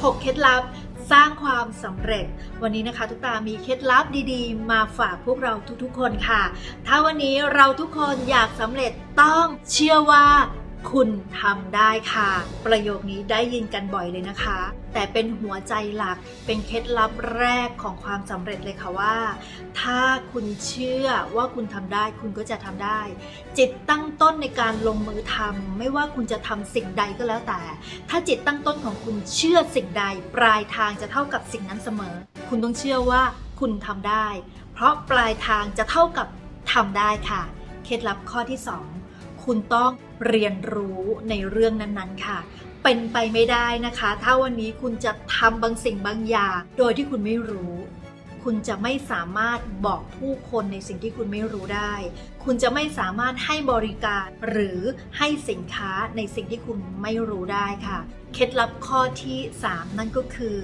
6 เคล็ดลับสร้างความสำเร็จ วันนี้นะคะทุกตามีเคล็ดลับดีๆ มาฝากพวกเราทุกๆ คนค่ะ ถ้าวันนี้เราทุกคนอยากสำเร็จต้องเชื่อว่า คุณทำได้ค่ะ ประโยคนี้ได้ยินกันบ่อยเลยนะคะ แต่เป็นหัวใจหลักเป็นเคล็ดลับแรกของความสำเร็จเลยค่ะว่า ถ้าคุณเชื่อว่าคุณทำได้ คุณก็จะทำได้ จิตตั้งต้นในการลงมือทำไม่ว่าคุณจะทำสิ่งใดก็แล้วแต่ ถ้าจิตตั้งต้นของคุณเชื่อสิ่งใด ปลายทางจะเท่ากับสิ่งนั้นเสมอ คุณต้องเชื่อว่าคุณทำได้ เพราะปลายทางจะเท่ากับทำได้ค่ะ เคล็ดลับข้อที่ 2 คุณต้องเรียนรู้ในเรื่องนั้นๆค่ะ เป็นไปไม่ได้นะคะ ถ้าวันนี้คุณจะทำบางสิ่งบางอย่างโดยที่คุณไม่รู้คุณจะไม่สามารถบอกผู้คนในสิ่งที่คุณไม่รู้ได้ คุณจะไม่สามารถให้บริการหรือให้สินค้าในสิ่งที่คุณไม่รู้ได้ค่ะ เคล็ดลับข้อที่ 3 นั่นก็คือ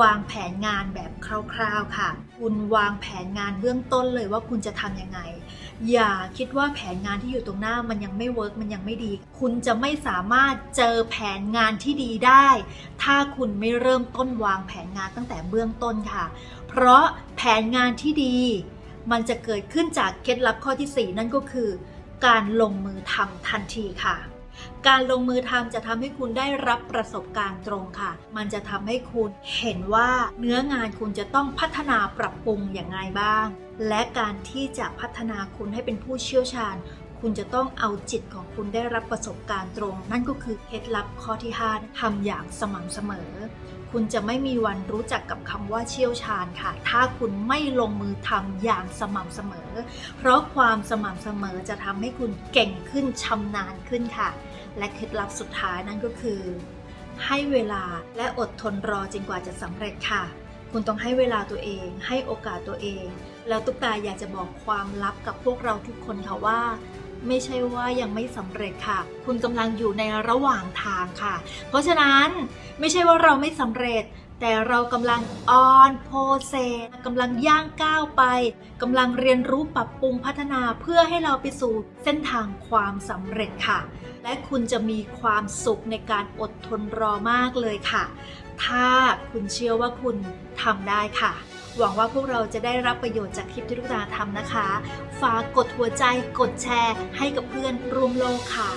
วางแผนงานแบบคร่าวๆค่ะ คุณวางแผนงานเบื้องต้นเลยว่าคุณจะทำยังไง อย่าคิดว่าแผนงานที่อยู่ตรงหน้ามันยังไม่เวิร์กมันยังไม่ดี คุณจะไม่สามารถเจอแผนงานที่ดีได้ ถ้าคุณไม่เริ่มต้นวางแผนงานตั้งแต่เบื้องต้นค่ะ เพราะแผนงานที่ดี มันจะเกิดขึ้นจากเคล็ดลับข้อที่ 4 นั่นก็คือ การลงมือทำทันทีค่ะ การลงมือทำจะทำให้คุณได้รับประสบการณ์ตรงค่ะ มันจะทำให้คุณเห็นว่าเนื้องานคุณจะต้องพัฒนาปรับปรุงอย่างไรบ้าง และการที่จะพัฒนาคุณให้เป็นผู้เชี่ยวชาญ คุณจะต้องเอาจิตของคุณได้รับประสบการณ์ตรง นั่นก็คือเคล็ดลับข้อที่ 5ทำอย่างสม่ำเสมอ คุณจะไม่มีวันรู้จักกับคำว่าเชี่ยวชาญค่ะ ถ้าคุณไม่ลงมือทำอย่างสม่ำเสมอ เพราะความสม่ำเสมอจะทำให้คุณเก่งขึ้นชำนาญขึ้นค่ะ และเคล็ดลับสุดท้ายนั่นก็คือ ให้เวลาและอดทนรอจนกว่าจะสำเร็จค่ะ คุณต้องให้เวลาตัวเอง ให้โอกาสตัวเอง แล้วตุ๊กตาอยากจะบอกความลับกับพวกเราทุกคนค่ะว่า ไม่ใช่ว่ายังไม่สำเร็จค่ะ คุณกำลังอยู่ในระหว่างทางค่ะ เพราะฉะนั้นไม่ใช่ว่าเราไม่สำเร็จ แต่เรากำลังออนโพเซกำลังย่างก้าวไปกำลังเรียนรู้ปรับปรุงพัฒนาเพื่อให้เราไปสู่เส้นทางความสำเร็จค่ะ และคุณจะมีความสุขในการอดทนรอมากเลยค่ะ ถ้าคุณเชื่อว่าคุณทำได้ค่ะ หวังว่าพวกเราจะได้รับประโยชน์จากคลิปที่ลูกตาทำนะคะ ฝากกดหัวใจกดแชร์ให้กับเพื่อนร่วมโลกค่ะ